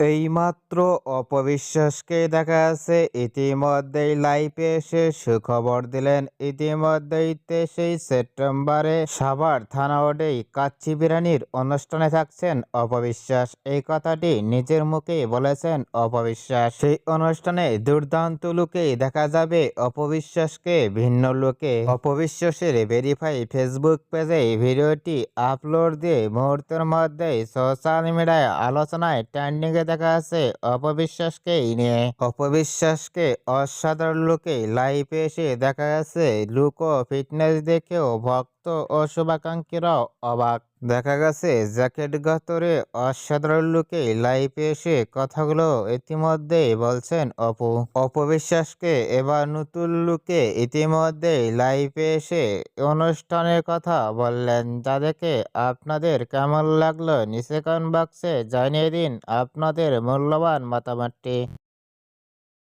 এইমাত্র অপবিশ্বাসকে দেখা যাচ্ছে। ইতিমধ্যেই লাইভে এসে সুখবর দিলেন। ইতিমধ্যেই তেইশে সেপ্টেম্বরে সাভার থানা ওডেই কাচ্চি বিরিয়ানির অনুষ্ঠানে থাকছেন অপবিশ্বাস। এই কথাটি নিজের মুখেই বলেছেন অপবিশ্বাস। সেই অনুষ্ঠানে দুর্দান্ত লুকে দেখা যাবে। অপবিশ্বাসকে ভিন্ন লুকে অপবিশ্বাসের ভেরিফাই ফেসবুক পেজে ভিডিওটি আপলোড দিয়ে মুহূর্তের মধ্যেই সোশ্যাল মিডিয়ায় আলোচনায় ট্রেন্ডিং এ দেখা আছে অপবিশ্বাসকে নিয়ে। অপবিশ্বাসকে অসাধারণ লোকে লাইফে এসে দেখা গেছে, লুক ফিটনেস দেখেও ভক্ত ও শুভাকাঙ্ক্ষীরাও অবাক। দেখা গেছে জ্যাকেট গতরে অসাধারণ লুকে লাইভে এসে কথাগুলো ইতিমধ্যেই বলছেন অপু। অপবিশ্বাসকে এবার নতুন লুকে ইতিমধ্যেই লাইভে এসে অনুষ্ঠানের কথা বললেন। যাদেরকে আপনাদের কেমন লাগল নিচে কমেন্ট বক্সে জানিয়ে দিন আপনাদের মূল্যবান মতামতটি।